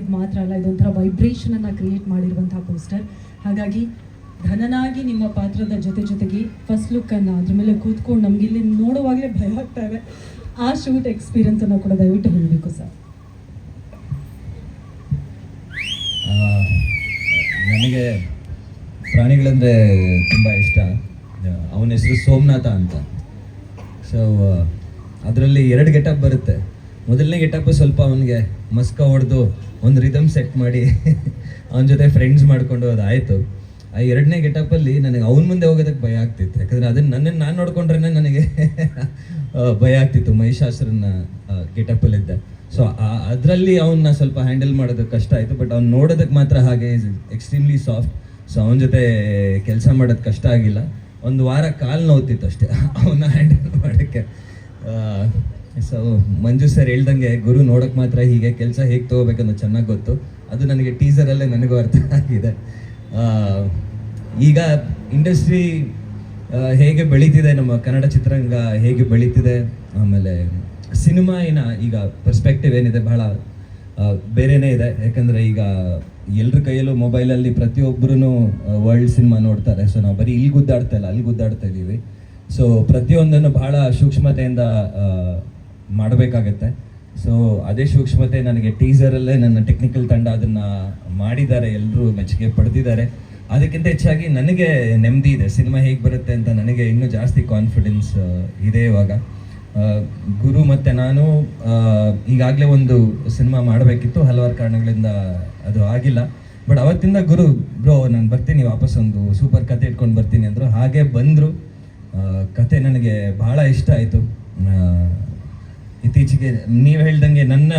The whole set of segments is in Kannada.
ಇದು ಮಾತ್ರ ಅಲ್ಲ, ಇದೊಂಥರ ವೈಬ್ರೇಷನ್ ಅನ್ನ ಕ್ರಿಯೇಟ್ ಮಾಡಿರುವಂತಹ ಪೋಸ್ಟರ್ ಹಾಗಾಗಿ ಧನನಾಗಿ ನಿಮ್ಮ ಪಾತ್ರದ ಜೊತೆ ಜೊತೆಗೆ ಫಸ್ಟ್ ಲುಕ್ ಅನ್ನ ಅದ್ರ ಮೇಲೆ ಕೂತ್ಕೊಂಡು ನಮ್ಗೆ ಇಲ್ಲಿ ನೋಡುವಾಗಲೇ ಭಯ ಆಗ್ತಾ ಇದೆ ಆ ಶೂಟ್ ಎಕ್ಸ್ಪೀರಿಯನ್ಸ್ ಅನ್ನ ಕೂಡ ದಯವಿಟ್ಟು ಹೇಳಬೇಕು ಸರ್ ನನಗೆ ಪ್ರಾಣಿಗಳಂದ್ರೆ ತುಂಬ ಇಷ್ಟ. ಅವನ ಹೆಸರು ಸೋಮನಾಥ ಅಂತ. ಸೊ ಅದರಲ್ಲಿ ಎರಡು ಗೆಟಪ್ ಬರುತ್ತೆ. ಮೊದಲನೇ ಗೆಟಪ್ ಸ್ವಲ್ಪ ಅವನಿಗೆ ಮಸ್ಕ ಹೊಡೆದು ಒಂದು ರಿದಮ್ ಸೆಟ್ ಮಾಡಿ ಅವನ ಜೊತೆ ಫ್ರೆಂಡ್ಸ್ ಮಾಡಿಕೊಂಡು ಅದಾಯಿತು ಆ ಎರಡನೇ ಗೆಟಪ್ಪಲ್ಲಿ ನನಗೆ ಅವನ ಮುಂದೆ ಹೋಗೋದಕ್ಕೆ ಭಯ ಆಗ್ತಿತ್ತು. ಯಾಕಂದರೆ ಅದನ್ನು ನನ್ನನ್ನು ನಾನು ನೋಡ್ಕೊಂಡ್ರೆ ನನಗೆ ಭಯ ಆಗ್ತಿತ್ತು ಮಹಿಷಾಸುರನ ಗೆಟಪ್ಪಲ್ಲಿದ್ದ ಸೊ ಅದರಲ್ಲಿ ಅವನ್ನ ಸ್ವಲ್ಪ ಹ್ಯಾಂಡಲ್ ಮಾಡೋದಕ್ಕೆ ಕಷ್ಟ ಆಯಿತು ಬಟ್ ಅವ್ನು ನೋಡೋದಕ್ಕೆ ಮಾತ್ರ ಹಾಗೆ ಎಕ್ಸ್ಟ್ರೀಮ್ಲಿ ಸಾಫ್ಟ್ ಸೊ ಅವನ ಜೊತೆ ಕೆಲಸ ಮಾಡೋದು ಕಷ್ಟ ಆಗಿಲ್ಲ. ಒಂದು ವಾರ ಕಾಲು ನೋವುತ್ತಿತ್ತು ಅಷ್ಟೇ. ಅವನ್ನ ಹ್ಯಾಂಡಲ್ ಮಾಡೋಕ್ಕೆ. ಸೊ ಮಂಜು ಸರ್ ಹೇಳ್ದಂಗೆ ಗುರು ನೋಡೋಕೆ ಮಾತ್ರ ಹೀಗೆ ಕೆಲಸ ಹೇಗೆ ತೊಗೋಬೇಕನ್ನೋ ಚೆನ್ನಾಗಿ ಗೊತ್ತು. ಅದು ನನಗೆ ಟೀಸರಲ್ಲೇ ನನಗೂ ಅರ್ಥ ಆಗಿದೆ. ಈಗ ಇಂಡಸ್ಟ್ರಿ ಹೇಗೆ ಬೆಳೀತಿದೆ, ನಮ್ಮ ಕನ್ನಡ ಚಿತ್ರರಂಗ ಹೇಗೆ ಬೆಳೀತಿದೆ, ಆಮೇಲೆ ಸಿನಿಮಾ ಏನ ಈಗ ಪರ್ಸ್ಪೆಕ್ಟಿವ್ ಏನಿದೆ ಬಹಳ ಬೇರೆಯೇ ಇದೆ. ಯಾಕಂದ್ರೆ ಈಗ ಎಲ್ಲರ ಕೈಯಲ್ಲೂ ಮೊಬೈಲಲ್ಲಿ ಪ್ರತಿಯೊಬ್ಬರೂ ವರ್ಲ್ಡ್ ಸಿನಿಮಾ ನೋಡ್ತಾರೆ. ಸೊ ನಾವು ಬರೀ ಇಲ್ಲಿ ಗುದ್ದಾಡ್ತಾ ಇಲ್ಲ ಅಲ್ಲಿ ಗುದ್ದಾಡ್ತಾ ಇದ್ದೀವಿ. ಸೊ ಪ್ರತಿಯೊಂದನ್ನು ಬಹಳ ಸೂಕ್ಷ್ಮತೆಯಿಂದ ಮಾಡಬೇಕಾಗತ್ತೆ. ಸೊ ಅದೇ ಸೂಕ್ಷ್ಮತೆ ನನಗೆ ಟೀಸರಲ್ಲೇ ನನ್ನ ಟೆಕ್ನಿಕಲ್ ತಂಡ ಅದನ್ನ ಮಾಡಿದ್ದಾರೆ ಎಲ್ಲರೂ ಮೆಚ್ಚುಗೆ ಪಡೆದಿದ್ದಾರೆ ಅದಕ್ಕಿಂತ ಹೆಚ್ಚಾಗಿ ನನಗೆ ನೆಮ್ಮದಿ ಇದೆ. ಸಿನಿಮಾ ಹೇಗೆ ಬರುತ್ತೆ ಅಂತ ನನಗೆ ಇನ್ನೂ ಜಾಸ್ತಿ ಕಾನ್ಫಿಡೆನ್ಸ್ ಇದೆ ಇವಾಗ. ಗುರು ಮತ್ತು ನಾನು ಈಗಾಗಲೇ ಒಂದು ಸಿನಿಮಾ ಮಾಡಬೇಕಿತ್ತು. ಹಲವಾರು ಕಾರಣಗಳಿಂದ ಅದು ಆಗಿಲ್ಲ. ಬಟ್ ಅವತ್ತಿಂದ ಗುರು, ಬ್ರೋ, ನಾನು ಬರ್ತೀನಿ, ವಾಪಸ್ ಒಂದು ಸೂಪರ್ ಕತೆ ಇಟ್ಕೊಂಡು ಬರ್ತೀನಿ ಅಂದರು. ಹಾಗೆ ಬಂದರು. ಕತೆ ನನಗೆ ಭಾಳ ಇಷ್ಟ ಆಯಿತು. ಇತ್ತೀಚೆಗೆ ನೀವು ಹೇಳ್ದಂಗೆ ನನ್ನ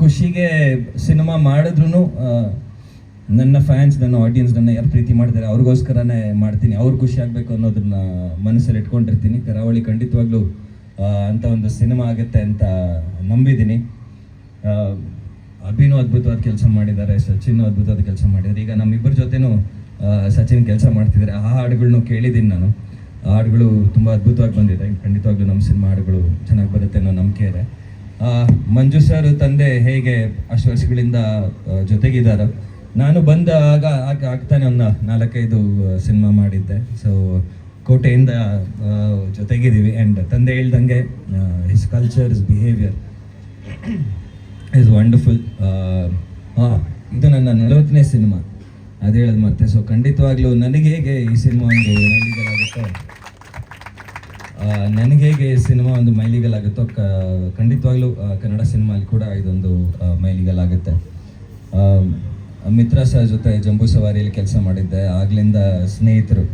ಖುಷಿಗೆ ಸಿನಿಮಾ ಮಾಡಿದ್ರು ನನ್ನ ಫ್ಯಾನ್ಸ್ ನನ್ನ ಆಡಿಯನ್ಸ್ ನನ್ನ ಯಾರು ಪ್ರೀತಿ ಮಾಡ್ತಾರೆ ಅವ್ರಿಗೋಸ್ಕರನೇ ಮಾಡ್ತೀನಿ. ಅವ್ರು ಖುಷಿ ಆಗಬೇಕು ಅನ್ನೋದನ್ನ ಮನಸ್ಸಲ್ಲಿ ಇಟ್ಕೊಂಡಿರ್ತೀನಿ. ಕರಾವಳಿ ಖಂಡಿತವಾಗ್ಲೂ ಅಂತ ಒಂದು ಸಿನಿಮಾ ಆಗುತ್ತೆ ಅಂತ ನಂಬಿದ್ದೀನಿ. ಅಭಿನೂ ಅದ್ಭುತವಾದ ಕೆಲಸ ಮಾಡಿದ್ದಾರೆ, ಸಚಿನ್ ಅದ್ಭುತವಾದ ಕೆಲಸ ಮಾಡಿದ್ದಾರೆ. ಈಗ ನಮ್ಮಿಬ್ಬರ ಜೊತೆನೂ ಸಚಿನ್ ಕೆಲಸ ಮಾಡ್ತಿದ್ದಾರೆ. ಆ ಹಾಡುಗಳನ್ನೂ ಕೇಳಿದ್ದೀನಿ ನಾನು. ಹಾಡುಗಳು ತುಂಬ ಅದ್ಭುತವಾಗಿ ಬಂದಿದೆ. ಖಂಡಿತವಾಗ್ಲೂ ನಮ್ಮ ಸಿನಿಮಾ ಹಾಡುಗಳು ಚೆನ್ನಾಗಿ ಬರುತ್ತೆ ಅನ್ನೋ ನಂಬಿಕೆ ಇದೆ ಮಂಜು ಸರ್ ತಂದೆ ಹೇಗೆ ಅಷ್ಟು ವರ್ಷಗಳಿಂದ ಜೊತೆಗಿದ್ದಾರೆ? ನಾನು ಬಂದಾಗ ಆಗ ಆಗ್ತಾನೆ ಒಂದು ನಾಲ್ಕೈದು ಸಿನಿಮಾ ಮಾಡಿದ್ದೆ. ಸೊ ಕೋಟೆಯಿಂದ ಜೊತೆಗಿದ್ದೀವಿ. ಆ್ಯಂಡ್ ತಂದೆ ಹೇಳ್ದಂಗೆ his culture is behaviour is wonderful ಇದು ನನ್ನ ನಲವತ್ತನೇ ಸಿನಿಮಾ. ಅದು ಹೇಳೋದು ಮತ್ತೆ. ಸೊ ಖಂಡಿತವಾಗ್ಲೂ ನನಗೆ ಹೇಗೆ ಈ ಸಿನಿಮಾ ಒಂದು ನನಗೆ ಹೇಗೆ ಸಿನಿಮಾ ಒಂದು ಮೈಲಿಗಲಾಗುತ್ತೋ ಕ, ಖಂಡಿತವಾಗ್ಲೂ ಕನ್ನಡ ಸಿನಿಮಾಲಿ ಕೂಡ ಇದೊಂದು ಮೈಲಿಗಲ್ಲಾಗುತ್ತೆ. ಮಿತ್ರ ಸರ್ ಜೊತೆ ಜಂಬೂ ಸವಾರಿಯಲ್ಲಿ ಕೆಲಸ ಮಾಡಿದ್ದೆ. ಆಗ್ಲಿಂದ ಸ್ನೇಹಿತರು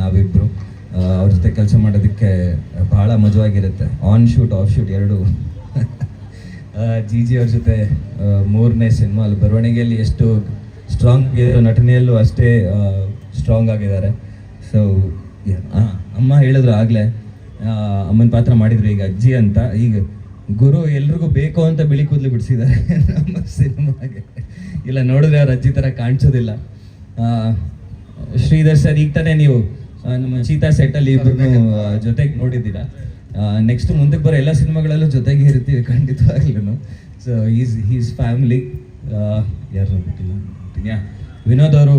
ನಾವಿಬ್ಬರು ಅವ್ರ ಜೊತೆ ಕೆಲಸ ಮಾಡೋದಕ್ಕೆ ಬಹಳ ಮಜವಾಗಿರುತ್ತೆ. ಆನ್ ಶೂಟ್ ಆಫ್ ಶೂಟ್ ಎರಡು. ಜಿ ಜಿ ಅವ್ರ ಜೊತೆ ಮೂರನೇ ಸಿನಿಮಾ ಬರವಣಿಗೆಯಲ್ಲಿ ಎಷ್ಟು ಸ್ಟ್ರಾಂಗ್ ನಟನೆಯಲ್ಲೂ ಅಷ್ಟೇ ಸ್ಟ್ರಾಂಗ್ ಆಗಿದ್ದಾರೆ. ಸೊ ಅಮ್ಮ ಹೇಳಿದ್ರು ಆಗಲೇ ಅಮ್ಮನ ಪಾತ್ರ ಮಾಡಿದ್ರು ಈಗ ಅಜ್ಜಿ ಅಂತ. ಈಗ ಗುರು ಎಲ್ರಿಗೂ ಬೇಕು ಅಂತ ಬಿಳಿ ಕೂದಲು ಬಿಡಿಸಿದ್ದಾರೆ ನಮ್ಮ ಸಿನಿಮಾಗೆ. ಇಲ್ಲ, ನೋಡಿದ್ರೆ ಅವ್ರ ಅಜ್ಜಿ ಥರ ಕಾಣಿಸೋದಿಲ್ಲ. ಶ್ರೀಧರ್ ಸರ್, ಈಗ ತಾನೇ ನೀವು ನಮ್ಮ ಚೀತಾ ಸೆಟ್ಟಲ್ಲಿ ಇಬ್ಬರು ಜೊತೆಗೆ ನೋಡಿದ್ದೀರಾ? ನೆಕ್ಸ್ಟ್ ಮುಂದಕ್ಕೆ ಬರೋ ಎಲ್ಲ ಸಿನಿಮಾಗಳಲ್ಲೂ ಜೊತೆಗೆ ಇರ್ತೀವಿ ಖಂಡಿತವಾಗ್ಲೂ ಸೊ ಈಸ್ ಹೀಸ್ ಫ್ಯಾಮಿಲಿ ಯಾರು ಯಾ, ವಿನೋದ್ ಅವರು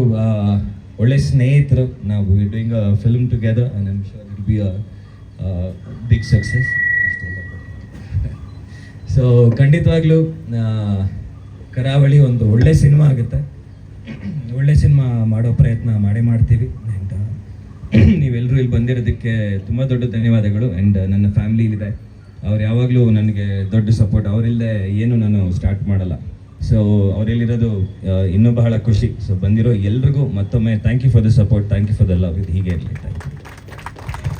ಒಳ್ಳೆ ಸ್ನೇಹಿತರು, ನಾವು doing a film together and I'm sure it be a big success so ಖಂಡಿತವಾಗ್ಲೂ ಕರಾವಳಿ ಒಂದು ಒಳ್ಳೆ ಸಿನಿಮಾ ಆಗುತ್ತೆ. ಒಳ್ಳೆ ಸಿನಿಮಾ ಮಾಡೋ ಪ್ರಯತ್ನ ಮಾಡೇ ಮಾಡ್ತೀವಿ. ಆ್ಯಂಡ್ ನೀವೆಲ್ಲರೂ ಇಲ್ಲಿ ಬಂದಿರೋದಕ್ಕೆ ತುಂಬ ದೊಡ್ಡ ಧನ್ಯವಾದಗಳು. ಆ್ಯಂಡ್ ನನ್ನ ಫ್ಯಾಮಿಲಿ ಇದೆ ಅವ್ರು ಯಾವಾಗಲೂ ನನಗೆ ದೊಡ್ಡ ಸಪೋರ್ಟ್ ಅವರಿಲ್ಲದೆ ಏನು ನಾನು ಸ್ಟಾರ್ಟ್ ಮಾಡಲ್ಲ. ಸೊ ಅವರಲ್ಲಿರೋದು ಇನ್ನೂ ಬಹಳ ಖುಷಿ. ಸೊ ಬಂದಿರೋ ಎಲ್ರಿಗೂ ಮತ್ತೊಮ್ಮೆ thank you for the support thank you for the love ಇದು ಹೀಗೆ ಇರಲಿ ಥ್ಯಾಂಕ್ ಯು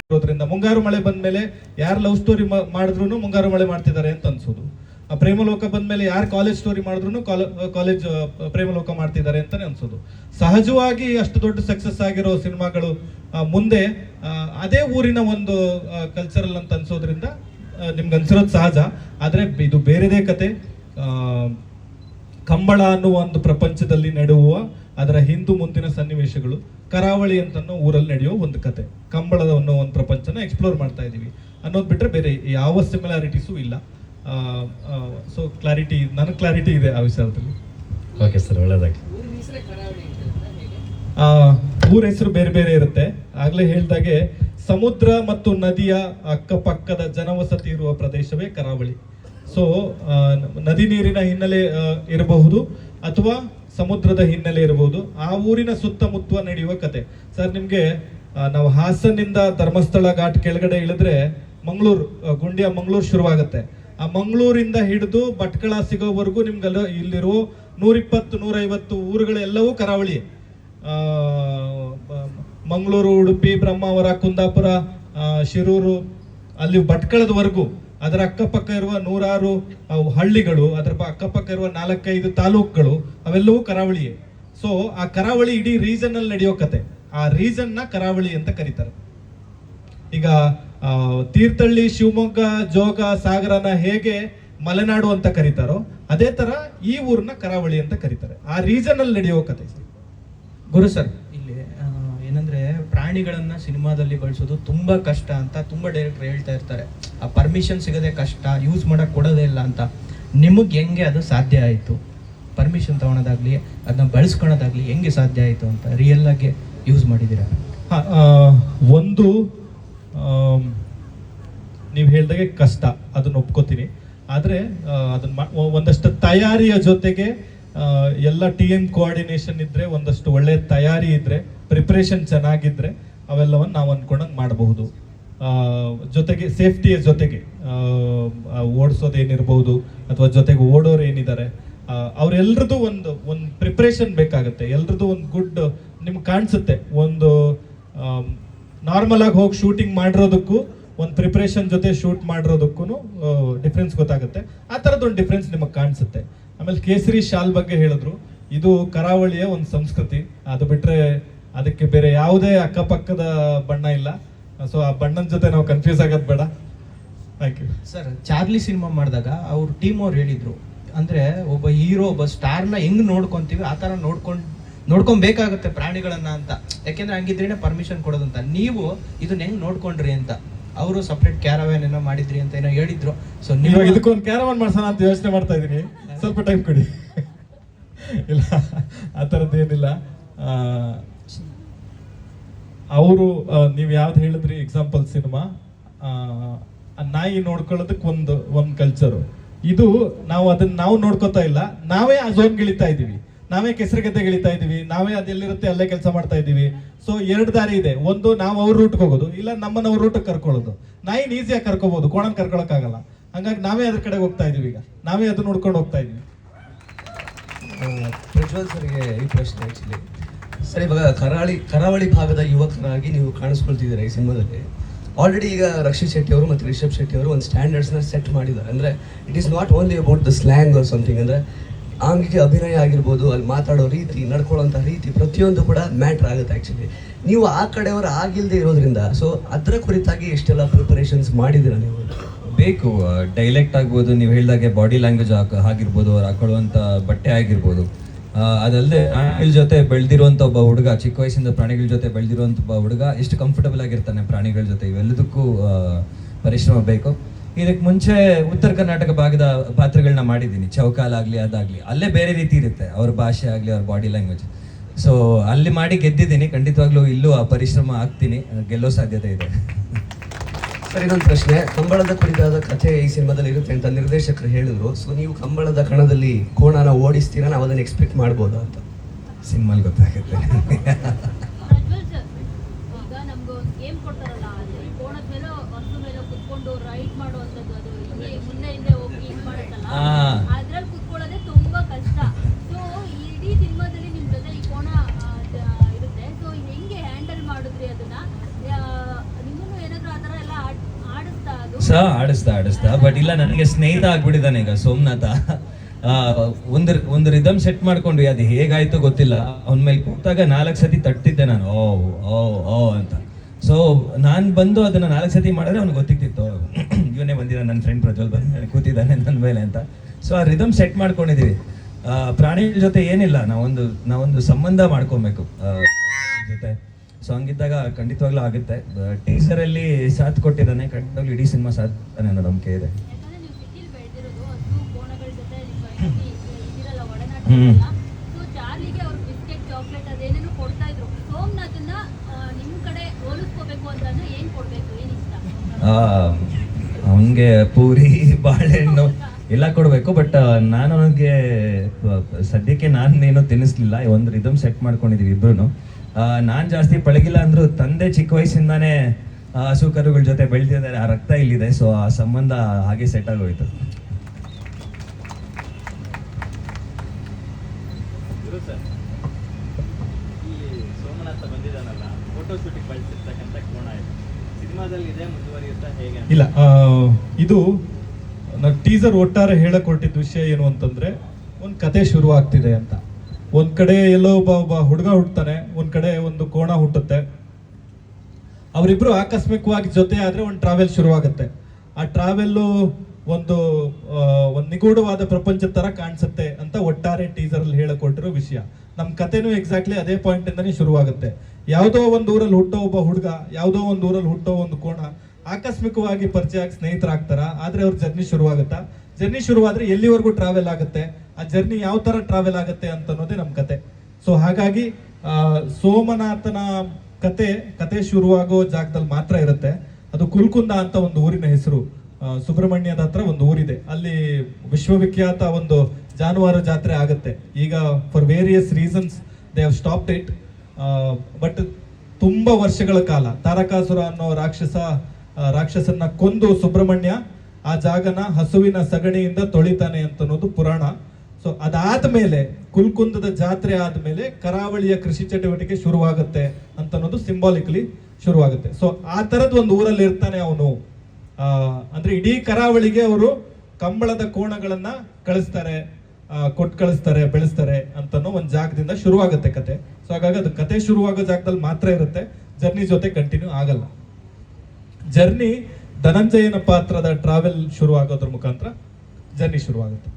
ಇರೋದ್ರಿಂದ ಮುಂಗಾರು ಮಳೆ ಬಂದ್ಮೇಲೆ ಯಾರು ಲವ್ ಸ್ಟೋರಿ ಮಾಡಿದ್ರು ಮುಂಗಾರು ಮಳೆ ಮಾಡ್ತಿದ್ದಾರೆ ಅಂತ ಅನ್ಸೋದು. ಆ ಪ್ರೇಮಲೋಕ ಬಂದ್ಮೇಲೆ ಯಾರು ಕಾಲೇಜ್ ಸ್ಟೋರಿ ಮಾಡಿದ್ರು ಕಾಲೇಜ್ ಪ್ರೇಮಲೋಕ ಮಾಡ್ತಿದ್ದಾರೆ ಅಂತಾನೆ ಅನ್ಸೋದು. ಸಹಜವಾಗಿ ಅಷ್ಟು ದೊಡ್ಡ ಸಕ್ಸಸ್ ಆಗಿರೋ ಸಿನಿಮಾಗಳು ಮುಂದೆ ಅದೇ ಊರಿನ ಒಂದು ಕಲ್ಚರಲ್ ಅಂತ ಅನ್ಸೋದ್ರಿಂದ ನಿಮ್ಗೆ ಅನ್ಸಿರೋದು ಸಹಜ. ಆದರೆ ಇದು ಬೇರೆದೇ ಕತೆ. ಕಂಬಳ ಅನ್ನುವ ಒಂದು ಪ್ರಪಂಚದಲ್ಲಿ ನಡೆಯುವ ಅದರ ಹಿಂದು ಮುಂದಿನ ಸನ್ನಿವೇಶಗಳು ಕರಾವಳಿ ಅಂತ ಅನ್ನೋ ಊರಲ್ಲಿ ನಡೆಯೋ ಒಂದು ಕತೆ. ಕಂಬಳದ ಅನ್ನೋ ಒಂದು ಪ್ರಪಂಚನ ಎಕ್ಸ್ಪ್ಲೋರ್ ಮಾಡ್ತಾ ಇದ್ದೀವಿ. ಅನ್ನೋದು ಬಿಟ್ರೆ ಬೇರೆ ಯಾವ ಸಿಮಿಲಾರಿಟೀಸು ಇಲ್ಲ. ಸೊ ಕ್ಲಾರಿಟಿ ನನಗೆ ಕ್ಲಾರಿಟಿ ಇದೆ ಆ ವಿಚಾರದಲ್ಲಿ. ಓಕೆ ಸರ್ ಒಳ್ಳೆಯದಾಗಿ ಆ, ಊರ ಹೆಸರು ಬೇರೆ ಬೇರೆ ಇರುತ್ತೆ. ಆಗ್ಲೇ ಹೇಳ್ದಾಗೆ ಸಮುದ್ರ ಮತ್ತು ನದಿಯ ಅಕ್ಕಪಕ್ಕದ ಜನವಸತಿ ಇರುವ ಪ್ರದೇಶವೇ ಕರಾವಳಿ. ಸೊ ನದಿ ನೀರಿನ ಹಿನ್ನೆಲೆ ಇರಬಹುದು ಅಥವಾ ಸಮುದ್ರದ ಹಿನ್ನೆಲೆ ಇರಬಹುದು. ಆ ಊರಿನ ಸುತ್ತಮುತ್ತ ನಡೆಯುವ ಕತೆ. ಸರ್ ನಿಮಗೆ ನಾವು ಹಾಸನ್ನಿಂದ ಧರ್ಮಸ್ಥಳ ಘಾಟ್ ಕೆಳಗಡೆ ಇಳಿದ್ರೆ ಮಂಗಳೂರು ಗುಂಡಿಯ ಮಂಗಳೂರು ಶುರುವಾಗುತ್ತೆ. ಆ ಮಂಗಳೂರಿಂದ ಹಿಡಿದು ಭಟ್ಕಳ ಸಿಗೋವರೆಗೂ ನಿಮ್ಗೆಲ್ಲ ಇಲ್ಲಿರುವ ನೂರಿಪ್ಪತ್ತು, ನೂರೈವತ್ತು ಊರುಗಳೆಲ್ಲವೂ ಕರಾವಳಿ ಮಂಗಳೂರು, ಉಡುಪಿ, ಬ್ರಹ್ಮಾವರ, ಕುಂದಾಪುರ ಶಿರೂರು, ಅಲ್ಲಿ ಭಟ್ಕಳದವರೆಗೂ ಅದರ ಅಕ್ಕಪಕ್ಕ ಇರುವ ನೂರಾರು ಹಳ್ಳಿಗಳು, ಅದರ ಅಕ್ಕಪಕ್ಕ ಇರುವ ನಾಲ್ಕೈದು ತಾಲೂಕುಗಳು, ಅವೆಲ್ಲವೂ ಕರಾವಳಿಯೇ. ಸೊ ಆ ಕರಾವಳಿ ಇಡೀ ರೀಸನ್ ಅಲ್ಲಿ ನಡೆಯೋ ಕತೆ. ಆ ರೀಸನ್ನ ಕರಾವಳಿ ಅಂತ ಕರೀತಾರೆ. ಈಗ ತೀರ್ಥಹಳ್ಳಿ, ಶಿವಮೊಗ್ಗ, ಜೋಗ, ಸಾಗರನ ಹೇಗೆ ಮಲೆನಾಡು ಅಂತ ಕರೀತಾರೋ, ಅದೇ ತರ ಈ ಊರನ್ನ ಕರಾವಳಿ ಅಂತ ಕರೀತಾರೆ. ಆ ರೀಸನ್ ಅಲ್ಲಿ ನಡೆಯೋ ಕತೆ. ಗುರು ಸರ್ ಏನಂದ್ರೆ ಪ್ರಾಣಿಗಳನ್ನ ಸಿನಿಮಾದಲ್ಲಿ ಬಳಸೋದು ತುಂಬಾ ಕಷ್ಟ ಅಂತ ತುಂಬಾ ಡೈರೆಕ್ಟರ್ ಹೇಳ್ತಾ ಇರ್ತಾರೆ. ಆ ಪರ್ಮಿಷನ್ ಸಿಗದೆ ಕಷ್ಟ ಯೂಸ್ ಮಾಡಕ್ ಕೊಡೋದೇ ಇಲ್ಲ ಅಂತ. ನಿಮಗೆ ಹೆಂಗೆ ಅದು ಸಾಧ್ಯ ಆಯ್ತು? ಪರ್ಮಿಷನ್ ತಗೊಳೋದಾಗ್ಲಿ ಅದನ್ನ ಬಳಸ್ಕೊಳೋದಾಗ್ಲಿ ಹೆಂಗೆ ಸಾಧ್ಯ ಆಯ್ತು ಅಂತ ರಿಯಲ್ ಆಗಿ ಯೂಸ್ ಮಾಡಿದ್ದೀರಾ ಒಂದು ನೀವು ಹೇಳ್ದಾಗೆ ಕಷ್ಟ, ಅದನ್ನ ಒಪ್ಕೋತೀನಿ. ಆದರೆ ಅದನ್ನ ಒಂದಷ್ಟು ತಯಾರಿಯ ಜೊತೆಗೆ ಎಲ್ಲ ಟಿ ಎಂ ಕೋಆರ್ಡಿನೇಷನ್ ಇದ್ರೆ ಒಂದಷ್ಟು ಒಳ್ಳೆ ತಯಾರಿ ಇದ್ರೆ ಪ್ರಿಪ್ರೇಷನ್ ಚೆನ್ನಾಗಿದ್ರೆ ಅವೆಲ್ಲವನ್ನು ನಾವು ಅಂದ್ಕೊಂಡಂಗೆ ಮಾಡಬಹುದು. ಜೊತೆಗೆ ಸೇಫ್ಟಿಯ ಜೊತೆಗೆ ಓಡಿಸೋದು ಏನಿರ್ಬೋದು ಅಥವಾ ಜೊತೆಗೆ ಓಡೋರು ಏನಿದ್ದಾರೆ ಅವರೆಲ್ಲರದು ಒಂದು ಒಂದು ಪ್ರಿಪ್ರೇಷನ್ ಬೇಕಾಗುತ್ತೆ. ಎಲ್ರದ್ದು ಒಂದು ಗುಡ್ ನಿಮ್ಗೆ ಕಾಣಿಸುತ್ತೆ. ಒಂದು ನಾರ್ಮಲಾಗಿ ಹೋಗಿ ಶೂಟಿಂಗ್ ಮಾಡಿರೋದಕ್ಕೂ, ಒಂದು ಪ್ರಿಪ್ರೇಷನ್ ಜೊತೆ ಶೂಟ್ ಮಾಡಿರೋದಕ್ಕೂ ಡಿಫ್ರೆನ್ಸ್ ಗೊತ್ತಾಗುತ್ತೆ. ಆ ಥರದ್ದೊಂದು ಡಿಫ್ರೆನ್ಸ್ ನಿಮಗೆ ಕಾಣಿಸುತ್ತೆ. ಆಮೇಲೆ ಕೇಸರಿ ಶಾಲ್ ಬಗ್ಗೆ ಹೇಳಿದ್ರು. ಇದು ಕರಾವಳಿಯ ಒಂದು ಸಂಸ್ಕೃತಿ. ಅದು ಬಿಟ್ರೆ ಅದಕ್ಕೆ ಬೇರೆ ಯಾವುದೇ ಅಕ್ಕಪಕ್ಕದ ಬಣ್ಣ ಇಲ್ಲ. ಸೊ ಆ ಬಣ್ಣದ ಜೊತೆ ನಾವು ಕನ್ಫ್ಯೂಸ್ ಆಗೋದು ಬೇಡ. Thank you sir Charlie cinema ಮಾಡಿದಾಗ ಅವ್ರ ಟೀಮ್ ಅವ್ರು ಹೇಳಿದ್ರು ಅಂದ್ರೆ ಒಬ್ಬ ಹೀರೋ ಒಬ್ಬ ಸ್ಟಾರ್ನ ಹೆಂಗ್ ನೋಡ್ಕೊಂತೀವಿ ಆ ತರ ನೋಡ್ಕೊಂಡು ನೋಡ್ಕೊಬೇಕಾಗುತ್ತೆ ಪ್ರಾಣಿಗಳನ್ನ ಅಂತ. ಯಾಕೆಂದ್ರೆ ಹಂಗಿದ್ರೇನೆ ಪರ್ಮಿಷನ್ ಕೊಡೋದಂತ ನೀವು ಇದನ್ನ ಹೆಂಗ್ ನೋಡ್ಕೊಂಡ್ರಿ ಅಂತ. ಅವರು ಸಪ್ರೇಟ್ ಕ್ಯಾರವ್ಯಾನ್ ಏನೋ ಮಾಡಿದ್ರಿ ಅಂತ ಏನೋ ಹೇಳಿದ್ರು. ಸೊ ನೀವು ಇದಕ್ಕೊಂದು ಕ್ಯಾರವನ್ ಮಾಡ್ಸೋಣ ಅಂತ ಯೋಚನೆ ಮಾಡ್ತಾ ಇದ್ದೀನಿ ಸ್ವಲ್ಪ ಟೈಮ್ ಕೊಡಿ. ಇಲ್ಲ ಆ ಥರದ್ದು ಏನಿಲ್ಲ. ಅವರು ನೀವು ಯಾವ್ದು ಹೇಳಿದ್ರಿ? ಎಕ್ಸಾಂಪಲ್ ಸಿನಿಮಾ ನಾಯಿ ನೋಡ್ಕೊಳ್ಳೋದಕ್ಕೆ ಒಂದು ಒಂದು ಕಲ್ಚರು ಇದು ನಾವು ಅದನ್ನ ನಾವು ನೋಡ್ಕೋತಾ ಇಲ್ಲ. ನಾವೇ ಆ ಝೋನ್ ಗಿಳಿತಾ ಇದೀವಿ. ನಾವೇ ಕೆಸರುಗದ್ದೆ ಗಿಳಿತಾ ಇದೀವಿ. ನಾವೇ ಅದೆಲ್ಲಿರುತ್ತೆ ಅಲ್ಲೇ ಕೆಲಸ ಮಾಡ್ತಾ ಇದ್ದೀವಿ ಸೊ ಎರಡು ದಾರಿ ಇದೆ. ಒಂದು, ನಾವು ಅವ್ರ ರೂಟ್ಗೆ ಹೋಗೋದು. ಇಲ್ಲ, ನಮ್ಮನ್ನ ಅವ್ರ ರೂಟಿಗೆ ಕರ್ಕೊಳ್ಳೋದು. ನಾಯಿನ ಈಸಿಯಾಗಿ ಕರ್ಕೋಬಹುದು ಕೋಣನ್ ಕರ್ಕೊಳಕ್ಕಾಗಲ್ಲ. ಹಂಗಾಗಿ ನಾವೇ ಅದ್ರ ಕಡೆ ಹೋಗ್ತಾ ಇದೀವಿ ಈಗ. ನಾವೇ ಅದು ನೋಡ್ಕೊಂಡು ಹೋಗ್ತಾ ಇದೀವಿ. ಪ್ರಜ್ವಲ್ ಸರ್ಗೆ ಈ ಪ್ರಶ್ನೆ ಆಕ್ಚುಲಿ ಸರ್, ಇವಾಗ ಕರಾವಳಿ ಕರಾವಳಿ ಭಾಗದ ಯುವಕರಾಗಿ ನೀವು ಕಾಣಿಸ್ಕೊಳ್ತಿದ್ದೀರಾ ಈ ಸಿನಿಮಾದಲ್ಲಿ? ಆಲ್ರೆಡಿ ಈಗ ರಕ್ಷಿತ್ ಶೆಟ್ಟಿ ಅವರು ಮತ್ತು ರಿಷಬ್ ಶೆಟ್ಟಿ ಅವರು ಒಂದು ಸ್ಟ್ಯಾಂಡರ್ಡ್ಸ್ನ ಸೆಟ್ ಮಾಡಿದ್ದಾರೆ. ಅಂದರೆ it is not only about the slang or something ಅಂದರೆ ಆಂಗಿಕ ಅಭಿನಯ ಆಗಿರ್ಬೋದು, ಅಲ್ಲಿ ಮಾತಾಡೋ ರೀತಿ ನಡ್ಕೊಳ್ಳೋಂಥ ರೀತಿ ಪ್ರತಿಯೊಂದು ಕೂಡ ಮ್ಯಾಟ್ರ್ ಆಗುತ್ತೆ ಆ್ಯಕ್ಚುಲಿ ನೀವು ಆ ಕಡೆಯವರು ಆಗಿಲ್ಲದೆ ಇರೋದ್ರಿಂದ ಸೊ ಅದರ ಕುರಿತಾಗಿ ಎಷ್ಟೆಲ್ಲ ಪ್ರಿಪರೇಷನ್ಸ್ ಮಾಡಿದ್ದೀರಾ ನೀವು? ಬೇಕು ಡೈಲೆಕ್ಟ್ ಆಗ್ಬೋದು, ನೀವು ಹೇಳಿದಾಗೆ ಬಾಡಿ ಲ್ಯಾಂಗ್ವೇಜ್ ಆಗಿರ್ಬೋದು ಅವ್ರು ಹಾಕೊಳ್ಳುವಂಥ ಬಟ್ಟೆ ಆಗಿರ್ಬೋದು. ಅದಲ್ಲದೆ ಪ್ರಾಣಿಗಳ ಜೊತೆ ಬೆಳೆದಿರುವಂಥ ಒಬ್ಬ ಹುಡುಗ, ಚಿಕ್ಕ ವಯಸ್ಸಿಂದ ಪ್ರಾಣಿಗಳ ಜೊತೆ ಬೆಳೆದಿರುವಂಥ ಒಬ್ಬ ಹುಡುಗ ಎಷ್ಟು ಕಂಫರ್ಟಬಲ್ ಆಗಿರ್ತಾನೆ ಪ್ರಾಣಿಗಳ ಜೊತೆ. ಇವೆಲ್ಲದಕ್ಕೂ ಪರಿಶ್ರಮ ಬೇಕು. ಇದಕ್ಕೆ ಮುಂಚೆ ಉತ್ತರ ಕರ್ನಾಟಕ ಭಾಗದ ಪಾತ್ರಗಳನ್ನ ಮಾಡಿದ್ದೀನಿ. ಚೌಕಾಲಾಗ್ಲಿ ಅದಾಗ್ಲಿ. ಅಲ್ಲೇ ಬೇರೆ ರೀತಿ ಇರುತ್ತೆ. ಅವ್ರ ಭಾಷೆ ಆಗಲಿ, ಅವ್ರ ಬಾಡಿ ಲ್ಯಾಂಗ್ವೇಜ್ ಸೊ ಅಲ್ಲಿ ಮಾಡಿ ಗೆದ್ದಿದ್ದೀನಿ. ಖಂಡಿತವಾಗ್ಲೂ ಇಲ್ಲೂ ಆ ಪರಿಶ್ರಮ ಆಗ್ತೀನಿ ಗೆಲ್ಲೋ ಸಾಧ್ಯತೆ ಇದೆ. ಸರ್ ಇನ್ನೊಂದು ಪ್ರಶ್ನೆ. ಕಂಬಳದ ಕುರಿತಾದ ಕಥೆ ಈ ಸಿನಿಮಾದಲ್ಲಿ ಇರುತ್ತೆ ಅಂತ ನಿರ್ದೇಶಕರು ಹೇಳಿದ್ರು. ಸೊ ನೀವು ಕಂಬಳದ ಕಣದಲ್ಲಿ ಕೋಣನ ಓಡಿಸ್ತೀರಾ? ನಾವು ಅದನ್ನ ಎಕ್ಸ್ಪೆಕ್ಟ್ ಮಾಡ್ಬೋದಾ ಅಂತ. ಸಿನಿಮಾಲ್ ಗೊತ್ತಾಗುತ್ತೆ. ಪ್ರಜ್ವಲ್ ಆಡಿಸ್ತಾ ಅದು ಸ ಆಡಿಸ್ತಾ ಆಡಿಸ್ತಾ ಬಟ್ ಇಲ್ಲ ನನಗೆ ಸ್ನೇಹಿತ ಆಗ್ಬಿಟ್ಟಿದ್ದಾನೆ ಈಗ ಸೋಮನಾಥ. ಒಂದು ಒಂದು ರಿದಮ್ ಸೆಟ್ ಮಾಡ್ಕೊಂಡ್ವಿ ಅದು ಹೇಗಾಯ್ತು ಗೊತ್ತಿಲ್ಲ. ಅವನ ಮೇಲೆ ಕೂತಾಗ ನಾಲ್ಕು ಸತಿ ತಟ್ಟಿದ್ದೆ ನಾನು ಓ ಓ ಓ ಅಂತ. ಸೊ ನಾನು ಬಂದು ಅದನ್ನ ನಾಲ್ಕು ಸತಿ ಮಾಡಿದ್ರೆ ಅವ್ನಿಗೆ ಗೊತ್ತಿತ್ತಿತ್ತು ಇವನೇ ಬಂದಿದ್ದ ನನ್ನ ಫ್ರೆಂಡ್ ಪ್ರಜ್ವಲ್ ಬಂದ ಕೂತಿದ್ದಾನೆ ನನ್ನ ಮೇಲೆ ಅಂತ. ಸೊ ಆ ರಿದಮ್ ಸೆಟ್ ಮಾಡ್ಕೊಂಡಿದೀವಿ. ಆ, ಪ್ರಾಣಿಗಳ ಜೊತೆ ಏನಿಲ್ಲ ನಾವೊಂದು ನಾವೊಂದು ಸಂಬಂಧ ಮಾಡ್ಕೊಬೇಕು. ಜೊತೆ. ಸೊ ಹಂಗಿದ್ದಾಗ ಖಂಡಿತವಾಗ್ಲೂ ಆಗುತ್ತೆ. ಟೀಸರಲ್ಲಿ ಸಾಥ್ ಕೊಟ್ಟಿದ್ದಾನೆ ಖಂಡಿತವಾಗ್ಲೂ ಇಡೀ ಸಿನಿಮಾ ಸಾಥ್ ಅನ್ನೋ ನಂಬಿಕೆ ಇದೆ. ಹ್ಞೂ ಅವನಿಗೆ ಪೂರಿ ಬಾಳೆಹಣ್ಣು ಎಲ್ಲ ಕೊಡಬೇಕು ಬಟ್ ನಾನು ಅವನಿಗೆ ಸದ್ಯಕ್ಕೆ ನಾನು ಏನೂ ತಿನ್ನಿಸ್ಲಿಲ್ಲ ಒಂದು ರಿದಮ್ ಸೆಟ್ ಮಾಡ್ಕೊಂಡಿದ್ದೀವಿ ಇಬ್ರು ನಾನು ಜಾಸ್ತಿ ಪಳಗಿಲ್ಲ ಅಂದ್ರು ತಂದೆ ಚಿಕ್ಕ ವಯಸ್ಸಿಂದಾನೇ ಆ, ಹಸು ಕರುಗಳ ಜೊತೆ ಬೆಳೆದಿದ್ದಾರೆ. ಆ ರಕ್ತ ಇಲ್ಲಿದೆ ಸೊ ಆ ಸಂಬಂಧ ಹಾಗೆ ಸೆಟ್ ಆಗೋಯ್ತು. ಗುರು ಸರ್ ಈ ಸೋಮನಾಥ ಬಂದಿದ್ದಾನಲ್ಲ ಫೋಟೋ ಶೂಟಿಂಗ್ ಬಳಸಿರ್ತಕ್ಕಂಥ ಕೋಣ ಇದು. ನಾವು ಇಲ್ಲ ಟೀಸರ್ ಒಟ್ಟಾರೆ ಹೇಳಕ್ ಹೊರಟಿದ್ದ ವಿಷಯ ಏನು ಅಂತಂದ್ರೆ ಒಂದು ಕತೆ ಶುರು ಆಗ್ತಿದೆ ಅಂತ. ಒಂದ್ ಕಡೆ ಎಲ್ಲೋ ಒಬ್ಬ ಒಬ್ಬ ಹುಡುಗ ಹುಟ್ಟುತ್ತಾನೆ ಒಂದ್ ಕಡೆ ಒಂದು ಕೋಣ ಹುಟ್ಟುತ್ತೆ. ಅವರಿಬ್ರು ಆಕಸ್ಮಿಕವಾಗಿ ಜೊತೆ ಆದ್ರೆ ಒಂದು ಟ್ರಾವೆಲ್ ಶುರುವಾಗುತ್ತೆ. ಆ ಟ್ರಾವೆಲ್ಲು ಒಂದು ಒಂದು ನಿಗೂಢವಾದ ಪ್ರಪಂಚದ ತರ ಕಾಣಿಸುತ್ತೆ ಅಂತ ಒಟ್ಟಾರೆ ಟೀಸರ್ ಅಲ್ಲಿ ಹೇಳಿಕೊಟ್ಟಿರೋ ವಿಷಯ. ನಮ್ಮ ಕಥೆನೂ ಎಕ್ಸಾಕ್ಟ್ಲಿ ಅದೇ ಪಾಯಿಂಟ್ ಇಂದನೇ ಶುರುವಾಗುತ್ತೆ. ಯಾವುದೋ ಒಂದು ಊರಲ್ಲಿ ಹುಟ್ಟೋ ಒಬ್ಬ ಹುಡುಗ, ಯಾವುದೋ ಒಂದು ಊರಲ್ಲಿ ಹುಟ್ಟೋ ಒಂದು ಕೋಣ ಆಕಸ್ಮಿಕವಾಗಿ ಪರಿಚಯ ಸ್ನೇಹಿತರಾಗ್ತಾರ, ಆದ್ರೆ ಅವ್ರ ಜರ್ನಿ ಶುರುವಾಗುತ್ತಾ? ಜರ್ನಿ ಶುರುವಾದ್ರೆ ಎಲ್ಲಿವರೆಗೂ ಟ್ರಾವೆಲ್ ಆಗುತ್ತೆ? ಆ ಜರ್ನಿ ಯಾವ ತರ ಟ್ರಾವೆಲ್ ಆಗುತ್ತೆ ಅಂತ ಅನ್ನೋದೇ ನಮ್ಮ ಕತೆ. ಸೊ ಹಾಗಾಗಿ ಸೋಮನಾಥನ ಕತೆ ಕತೆ ಶುರುವಾಗೋ ಜಾಗದಲ್ಲಿ ಮಾತ್ರ ಇರುತ್ತೆ. ಅದು ಕುಲ್ಕುಂದ ಅಂತ ಒಂದು ಊರಿನ ಹೆಸರು. ಸುಬ್ರಹ್ಮಣ್ಯದ ಹತ್ರ ಒಂದು ಊರಿದೆ. ಅಲ್ಲಿ ವಿಶ್ವವಿಖ್ಯಾತ ಒಂದು ಜಾನುವಾರು ಜಾತ್ರೆ ಆಗುತ್ತೆ. ಈಗ for various reasons they have stopped it but ತುಂಬಾ ವರ್ಷಗಳ ಕಾಲ, ತಾರಕಾಸುರ ಅನ್ನೋ ರಾಕ್ಷಸ ರಾಕ್ಷಸನ್ನ ಕೊಂದು ಸುಬ್ರಹ್ಮಣ್ಯ ಆ ಜಾಗನ ಹಸುವಿನ ಸಗಣಿಯಿಂದ ತೊಳಿತಾನೆ ಅಂತ ಅನ್ನೋದು ಪುರಾಣ. ಸೊ ಅದಾದ ಮೇಲೆ ಕುಲ್ಕುಂದದ ಜಾತ್ರೆ ಆದ್ಮೇಲೆ ಕರಾವಳಿಯ ಕೃಷಿ ಚಟುವಟಿಕೆ ಶುರುವಾಗುತ್ತೆ ಅಂತ ಅನ್ನೋದು ಸಿಂಬಾಲಿಕಲಿ ಶುರುವಾಗುತ್ತೆ. ಸೊ ಆ ತರದ್ ಒಂದು ಊರಲ್ಲಿ ಇರ್ತಾನೆ ಅವನು. ಅಂದ್ರೆ ಇಡೀ ಕರಾವಳಿಗೆ ಅವರು ಕಂಬಳದ ಕೋಣಗಳನ್ನ ಕಳಿಸ್ತಾರೆ ಕೊಟ್ಟು ಕಳಿಸ್ತಾರೆ, ಬೆಳೆಸ್ತಾರೆ ಅಂತನೋ ಒಂದು ಜಾಗದಿಂದ ಶುರುವಾಗುತ್ತೆ ಕತೆ. ಸೊ ಹಾಗಾಗಿ ಅದು ಕತೆ ಶುರುವಾಗೋ ಜಾಗದಲ್ಲಿ ಮಾತ್ರ ಇರುತ್ತೆ. ಜರ್ನಿ ಜೊತೆ ಕಂಟಿನ್ಯೂ ಆಗಲ್ಲ. ಜರ್ನಿ ಧನಂಜಯನ ಪಾತ್ರದ ಟ್ರಾವೆಲ್ ಶುರು ಆಗೋದ್ರ ಮುಖಾಂತರ ಜರ್ನಿ ಶುರುವಾಗುತ್ತೆ.